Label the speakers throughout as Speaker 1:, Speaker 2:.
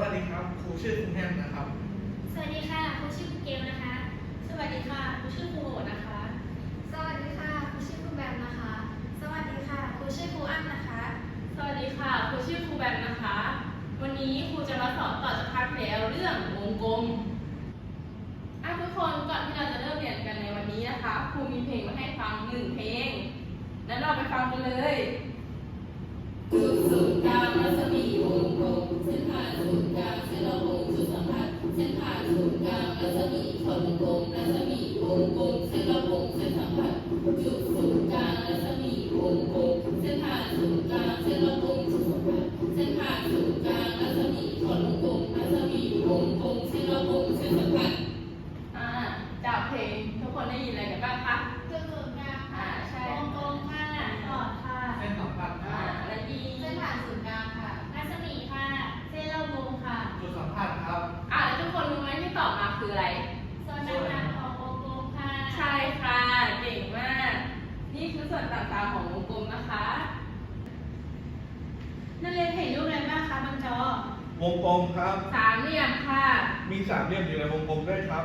Speaker 1: วัสดีครับ ครูชื่อคุณแฮมนะครับ
Speaker 2: สวัสดีค่ะครูชื่อครูเกลนะคะ
Speaker 3: สวัสดีค่ะครูชื่อครูโหนะคะ
Speaker 2: สวัสดีค่ะครูชื่อครูแบมนะคะ สวัสดีค่ะครูชื่อครูอ้ำนะคะ
Speaker 3: สวัสดีค่ะครูชื่อครูแบมนะคะ วันนี้ครูจะมาสอนต่อจากครั้งที่แล้วเรื่องวงกลมอะทุกคนก่อนที่เราจะเริ่มเรียนกันในวันนี้นะคะครูมีเพลงมาให้ฟังหนึ่งเพลง แล้วเราไปฟังกันเลยจุดศูนย์กลางรัศมีวงกลม เส้นผ่านศูนย์กลางเส้นระวงจุดสัมผัสเส้นผ่านศูนย์กลางรัศมีวงกลมรัศมีวงกลมเส้นระวงเส้นสัมผัสจุดศูนย์กลางรัศมีวงกลมเส้นผ่านศูนย์กลางเส้นระวงจุดสัมผัสเส้นผ่านศูนย์กลางรัศมีวงกลมรัศมีวงกลมเส้นระวงเส้นสัมผัสอ่าจากเพลงทุกคนได้ยินอะไรกันบ้างคะ
Speaker 2: จุดศูนย์กลาง
Speaker 3: อ่าใช่
Speaker 2: วงกลมค่ะหลอดค่ะ
Speaker 1: เส้นสัมผัสค
Speaker 3: อ่า
Speaker 1: รับ
Speaker 3: อะไรอีก
Speaker 2: เส้นผ่านศูนย์กลางค่ะ รัศมีค่ะ เส้นระวงค่ะ
Speaker 1: จุดสัมผัสครับ
Speaker 3: อ่าแล้วทุกคนรู้ไหมที่ตอบมาคืออะไร
Speaker 2: ส่วนต่างๆของวงกลมค่ะ
Speaker 3: ใช่ค่ะ เก่งมาก นี่คือส่วนต่างๆของวงกลมนะคะ
Speaker 4: นักเรียนเห็นรูปอะไรบ้างคะบนจอ
Speaker 1: วงกลมครับ
Speaker 3: สามเหลี่ยมค่ะ
Speaker 1: มีสามเหลี่ยมอยู่ในวงกลมด้วยครับ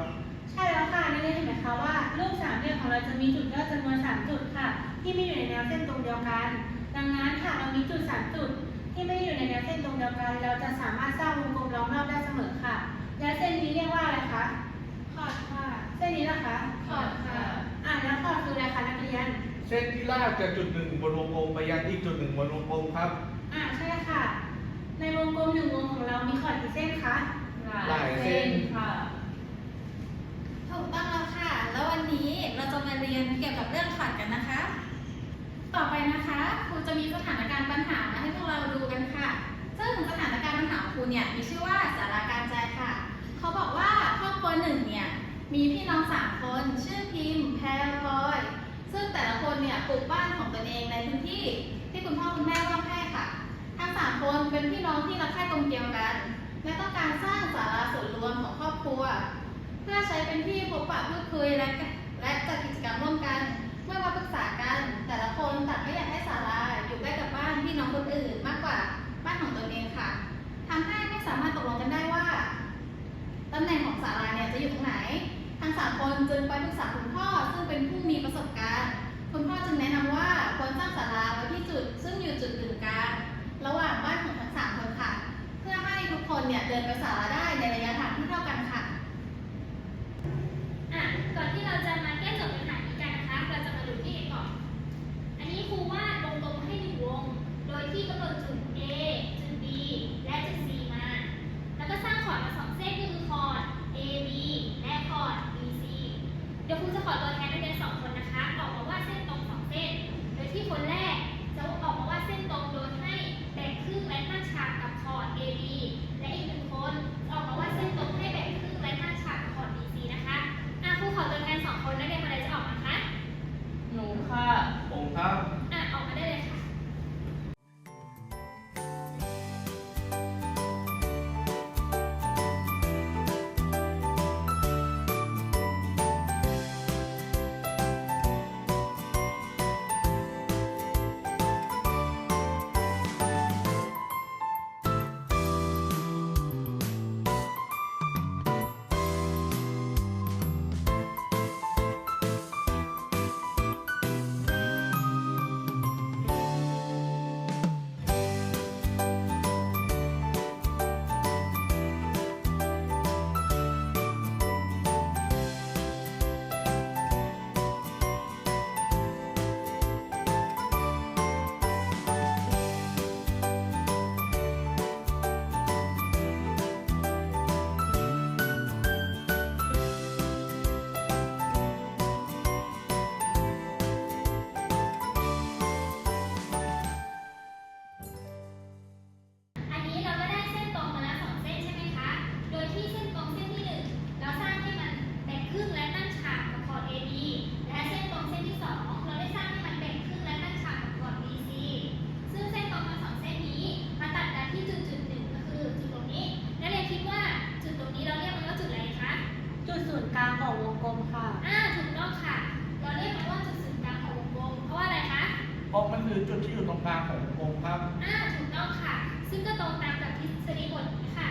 Speaker 4: ใช่แล้วค่ะนักเรียนเห็นไหมคะว่ารูปสามเหลี่ยมของเราจะมีจุดยอดจำนวนสามจุดค่ะ ที่ไม่อยู่ในแนวเส้นตรงเดียวกัน ดังนั้นค่ะเรามีจุดสามจุด ที่ไม่อยู่ในแนวเส้นตรงเดียวกัน เราจะสามารถสร้างวงกลมล้อมรอบได้เสมอค่ะ และเส้นนี้เรียกว่าอะไรคะ
Speaker 2: ขอดค่ะ
Speaker 4: เส้นนี้ล่ะคะ
Speaker 2: ขอดค่ะ
Speaker 4: อ่าแล้วขอดคืออะไรคะนักเรียน
Speaker 1: เส้นที่ลากจากจุดหนึ่งบนวงกลมไปยังอีกจุดหนึ่งบนวงกลมครับ
Speaker 4: อ่าใช่ค่ะ ในวงกลมหนึ่งวงของเรามีขอดกี่เส้นคะ
Speaker 1: หลายเส้น
Speaker 3: ค่ะ
Speaker 2: ถูกต้องแล้วค่ะ แล้ววันนี้เราจะมาเรียนเกี่ยวกับเรื่องขอดกันนะคะ ต่อไปนะคะครูจะมีสถานการณ์ปัญหามาให้พวกเราดูกันค่ะ ซึ่งสถานการณ์ปัญหาของครูเนี่ยมีชื่อว่าสาราการใจค่ะ เขาบอกว่าครอบครัวหนึ่งเนี่ยมีพี่น้องสามคนชื่อพิมพ์แพรพลอย ซึ่งแต่ละคนเนี่ยปลูกบ้านของตนเองในพื้นที่ที่คุณพ่อคุณแม่มอบให้ค่ะทั้งสาม คนเป็นพี่น้องที่รักใคร่กลมเกลียวกัน และต้องการสร้างศาลาส่วนรวมของครอบครัว เพื่อใช้เป็นที่พบปะพูดคุยและและจัดกิจกรรมร่วมกัน เมื่อมาปรึกษากัน แต่ละคนต่างก็อยากให้ศาลาอยู่ใกล้กับบ้านพี่น้องคนอื่นมากกว่าบ้านของตนเองค่ะทำให้ไม่สามารถตกลงกันได้ว่าตำแหน่งของศาลาเนี่ยจะอยู่ตรงไหนทั้งสามคนจึงไปปรึกษาคุณพ่อซึ่งเป็นผู้มีประสบการณ์ คุณพ่อจึงแนะนำว่าควรสร้างศาลาไว้ที่จุด ซึ่งอยู่จุดกึ่ง ระหว่างบ้านของทั้งสามคนค่ะ เพื่อให้ทุกคนเนี่ยเดินไปศาษาได้ในระยะ ที่
Speaker 5: อยู่ตรงกลางของวงกลมครับ อ่าถูกต้องค่ะ ซึ่งก็ตรงตามแบบทฤษฎีบทนี้ค่ะ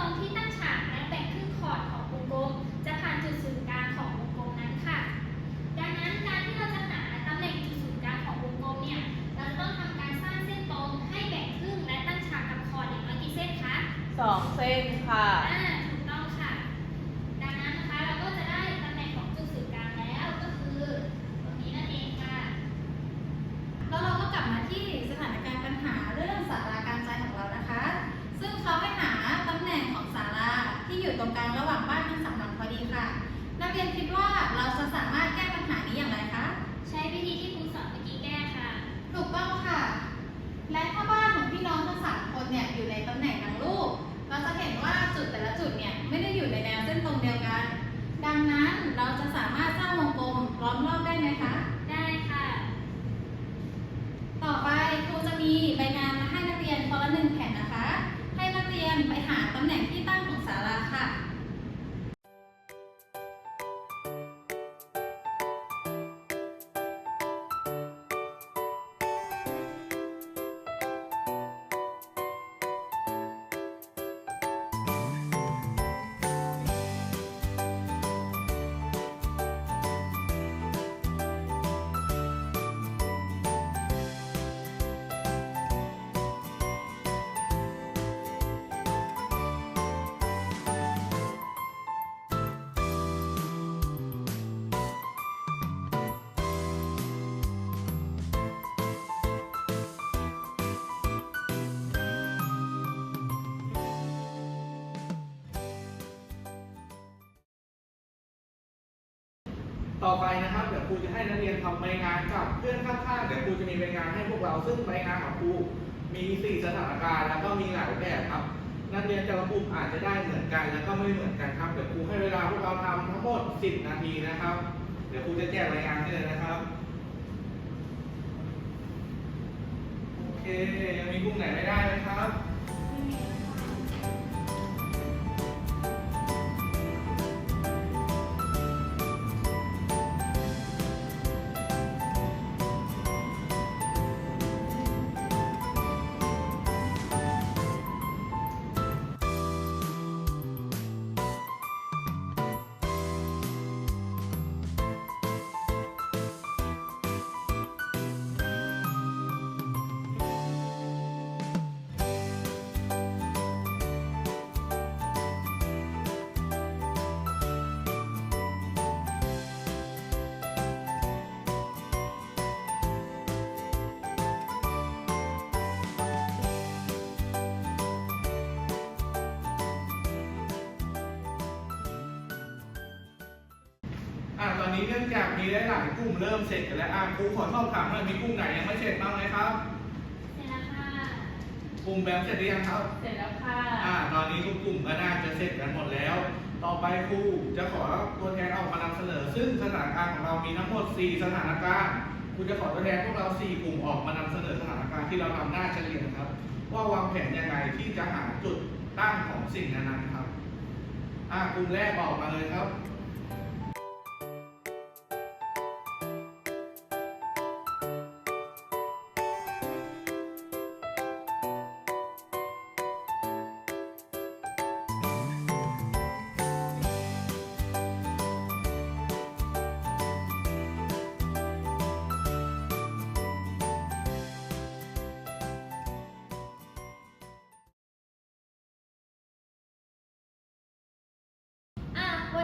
Speaker 5: รงที่ตั้งฉากและแบ่งครึ่งขอดของวงกลม จะผ่านจุดศูนย์กลางของวงกลมนั้นค่ะ ดังนั้นการที่เราจะหาตำแหน่งจุดศูนย์กลางของวงกลมเนี่ย เราจะต้องทำการสร้างเส้นตรงให้แบ่งครึ่งและตั้งฉากกับขอดอย่างน้อยกี่เส้นคะ
Speaker 3: สองเส้นค่ะ
Speaker 5: อ่า
Speaker 2: ที่อยู่ตรงกลางระหว่างบ้านทั้งสามหลังพอดีค่ะ นักเรียนคิดว่าเราจะสามารถแก้ปัญหานี้อย่างไรคะ
Speaker 5: ใช้วิธีที่ครูสอนเมื่อกี้แก้ค่ะ
Speaker 2: ถูกต้องค่ะ และถ้าบ้านของพี่น้องทั้งสามคนเนี่ยอยู่ในตำแหน่งดังรูป เราจะเห็นว่าจุดแต่ละจุดเนี่ยไม่ได้อยู่ในแนวเส้นตรงเดียวกัน ดังนั้นเราจะสามารถ ต่อไปนะครั
Speaker 1: บเดี๋ยวครูจะให้นักเรียนทำใบงานกับเพื่อนข้างๆเดี๋ยวครูจะมีใบงานให้พวกเราซึ่งใบงานของครูมีสี่สถานการณ์แล้วก็มีหลายแบบครับ นักเรียนแต่ละกลุ่มอาจจะได้เหมือนกัน แล้วก็ไม่เหมือนกันครับเดี๋ยวครูให้เวลาพวกเราทำทั้งหมด 10 นาทีนะครับ เดี๋ยวครูจะแจกใบงานให้เลยนะครับโอเคยังมีกลุ่มไหนไม่ได้ไหมครับ นนี้เนื่องจากมีหลายๆกลุ่มเริ่มเสร็จกันแล้วอ่าครูขอสอบถามหน่อยมีกลุ่มไหนยังไม่เสร็จบ้างไหมครับ
Speaker 5: เสร็จแล้วค่ะ
Speaker 1: กลุ่มแบบเสร็จหรือยังครับ
Speaker 3: เสร็จแล้วค่ะ
Speaker 1: อ่า ตอนนี้ทุกกลุ่มก็น่าจะเสร็จกันหมดแล้ว ต่อไปครูจะขอตัวแทนออกมานำเสนอ ซึ่งสถานการณ์ของเรามีทั้งหมด 4 สถานการณ์ครูจะขอตัวแทนพวกเรา 4 กลุ่มออกมานำเสนอสถานการณ์ที่เราทำหน้าเฉลี่ยครับ ว่าวางแผนยังไงที่จะหาจุดตั้งของสิ่งนั้นๆครับ อ่ากลุ่มแรกออกมาเลยครับ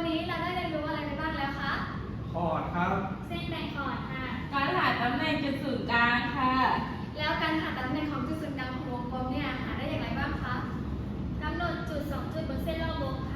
Speaker 2: นนี้เราได้เรียนรู้อะไรไปบ้างแล้วคะ
Speaker 1: คอร์ดครับ
Speaker 5: เส้นแบ่งขอดค่ะ
Speaker 3: การหาตำแหน่งจุดศูนย์กลางค่ะ
Speaker 2: แล้วการหาตำแหน่งของจุดศูนย์กลางของวงกลมเนี่ยหาได้อย่างไรบ้างคะ
Speaker 5: กำหนดจุด2จุดบนเส้นรอบวงค่ะ